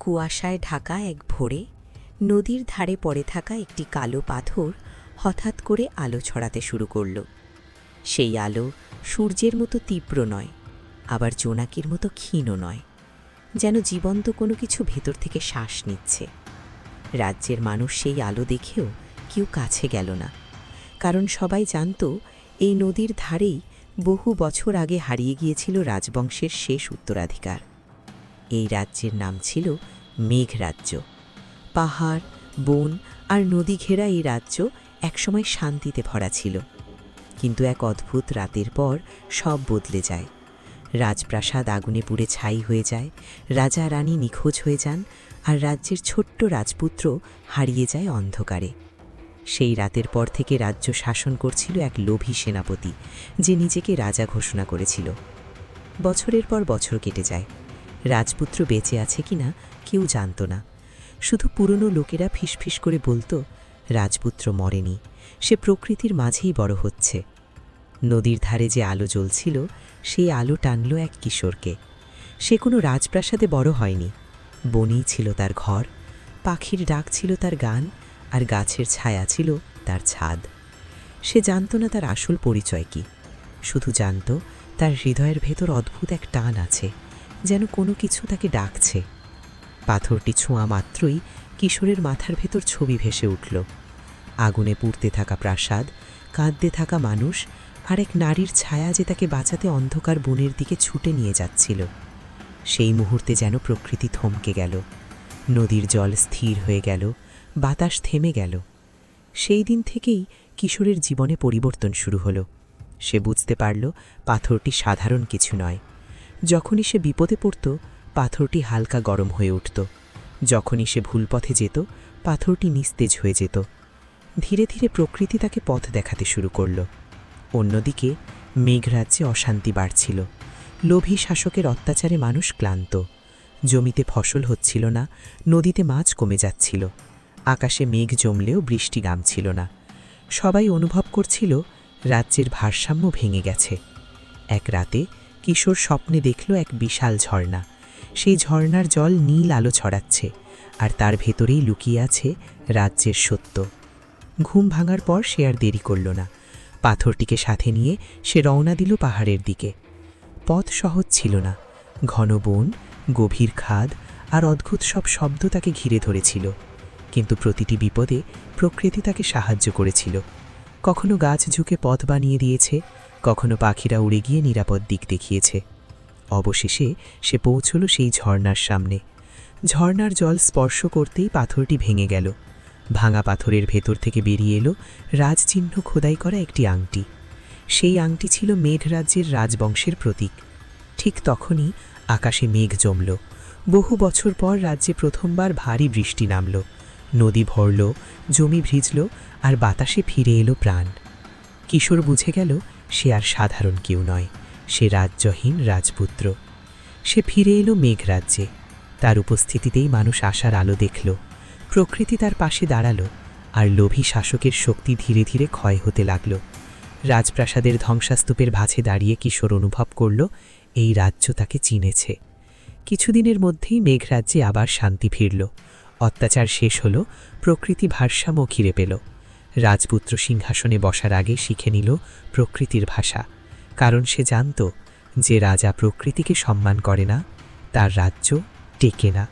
কুয়াশায় ঢাকা এক ভোরে নদীর ধারে পড়ে থাকা একটি কালো পাথর হঠাৎ করে আলো ছড়াতে শুরু করল। সেই আলো সূর্যের মতো তীব্র নয়, আবার জোনাকির মতো ক্ষীণও নয়, যেন জীবন্ত কোনো কিছু ভেতর থেকে শ্বাস নিচ্ছে। রাজ্যের মানুষ সেই আলো দেখেও কেউ কাছে গেল না, কারণ সবাই জানত এই নদীর ধারেই বহু বছর আগে হারিয়ে গিয়েছিল রাজবংশের শেষ উত্তরাধিকার। এই রাজ্যের নাম ছিল মেঘরাজ্য। পাহাড়, বন আর নদী ঘেরা এই রাজ্য একসময় শান্তিতে ভরা ছিল। কিন্তু এক অদ্ভুত রাতের পর সব বদলে যায়। রাজপ্রাসাদ আগুনে পুড়ে ছাই হয়ে যায়, রাজা রানী নিখোঁজ হয়ে যান আর রাজ্যের ছোট্ট রাজপুত্র হারিয়ে যায় অন্ধকারে। সেই রাতের পর থেকে রাজ্য শাসন করছিল এক লোভী সেনাপতি, যে নিজেকে রাজা ঘোষণা করেছিল। বছরের পর বছর কেটে যায়। রাজপুত্র বেঁচে আছে কিনা কেউ জানত না। শুধু পুরনো লোকেরা ফিসফিস করে বলতো, রাজপুত্র মরেনি, সে প্রকৃতির মাঝেই বড় হচ্ছে। নদীর ধারে যে আলো জ্বলছিল, সেই আলো টানল এক কিশোরকে। সে কোনো রাজপ্রাসাদে বড় হয়নি। বনেই ছিল তার ঘর, পাখির ডাক ছিল তার গান, আর গাছের ছায়া ছিল তার ছাদ। সে জানত না তার আসল পরিচয় কি। শুধু জানত, তার হৃদয়ের ভেতর অদ্ভুত এক টান আছে। যেন কোনো কিছু তাকে ডাকছে। পাথরটি ছোঁয়া মাত্রই কিশোরের মাথার ভেতর ছবি ভেসে উঠল। আগুনে পুড়তে থাকা প্রাসাদ, কাঁদতে থাকা মানুষ আর এক নারীর ছায়া যে তাকে বাঁচাতে অন্ধকার বনের দিকে ছুটে নিয়ে যাচ্ছিল। সেই মুহূর্তে যেন প্রকৃতি থমকে গেল। নদীর জল স্থির হয়ে গেল, বাতাস থেমে গেল। সেই দিন থেকেই কিশোরের জীবনে পরিবর্তন শুরু হলো। সে বুঝতে পারল পাথরটি সাধারণ কিছু নয়। যখনই সে বিপদে পড়ত, পাথরটি হালকা গরম হয়ে উঠত। যখনই সে ভুল পথে যেত, পাথরটি নিস্তেজ হয়ে যেত। ধীরে ধীরে প্রকৃতি তাকে পথ দেখাতে শুরু করল। অন্যদিকে মেঘরাজ্যে অশান্তি বাড়ছিল। লোভী শাসকের অত্যাচারে মানুষ ক্লান্ত। জমিতে ফসল হচ্ছিল না, নদীতে মাছ কমে যাচ্ছিল। আকাশে মেঘ জমলেও বৃষ্টি গামছিল না। সবাই অনুভব করছিল, রাজ্যের ভারসাম্য ভেঙে গেছে। এক রাতে কিশোর স্বপ্নে দেখল এক বিশাল ঝর্ণা। সেই ঝর্ণার জল নীল আলো ছড়াচ্ছে আর তার ভেতরেই লুকিয়ে আছে রাজ্যের সত্য। ঘুম ভাঙার পর সে আর দেরি করল না। পাথরটিকে সাথে নিয়ে সে রওনা দিল পাহাড়ের দিকে। পথ সহজ ছিল না। ঘন বন, গভীর খাদ আর অদ্ভুত সব শব্দ তাকে ঘিরে ধরেছিল। কিন্তু প্রতিটি বিপদে প্রকৃতি তাকে সাহায্য করেছিল। কখনো গাছ ঝুঁকে পথ বানিয়ে দিয়েছে কখনো পাখিরা উড়ে গিয়ে নিরাপদ দিক দেখিয়েছে। অবশেষে সে পৌঁছল সেই ঝর্ণার সামনে। ঝর্ণার জল স্পর্শ করতেই পাথরটি ভেঙে গেল। ভাঙা পাথরের ভেতর থেকে বেরিয়ে এলো রাজচিহ্ন খোদাই করা একটি আংটি। সেই আংটি ছিল মেঘরাজ্যের রাজবংশের প্রতীক। ঠিক তখনই আকাশে মেঘ জমল। বহু বছর পর রাজ্যে প্রথমবার ভারী বৃষ্টি নামল। নদী ভরল, জমি ভিজল আর বাতাসে ফিরে এলো প্রাণ। কিশোর বুঝে গেল সে আর সাধারণ কেউ নয়, সে রাজ্যহীন রাজপুত্র। সে ফিরে এলো মেঘরাজ্যে। তার উপস্থিতিতেই মানুষ আশার আলো দেখল, প্রকৃতি তার পাশে দাঁড়াল, আর লোভী শাসকের শক্তি ধীরে ধীরে ক্ষয় হতে লাগল। রাজপ্রাসাদের ধ্বংসাস্তূপের ভাঁজে দাঁড়িয়ে কিশোর অনুভব করল, এই রাজ্য তাকে চিনেছে। কিছুদিনের মধ্যেই মেঘরাজ্যে আবার শান্তি ফিরল। অত্যাচার শেষ হল, প্রকৃতি ভারসাম্য ঘিরে পেল। রাজপুত্র সিংহাসনে বসার আগে শিখে নিল প্রকৃতির ভাষা, কারণ সে জানত যে রাজা প্রকৃতিকে সম্মান করে না, তার রাজ্য টেকে না।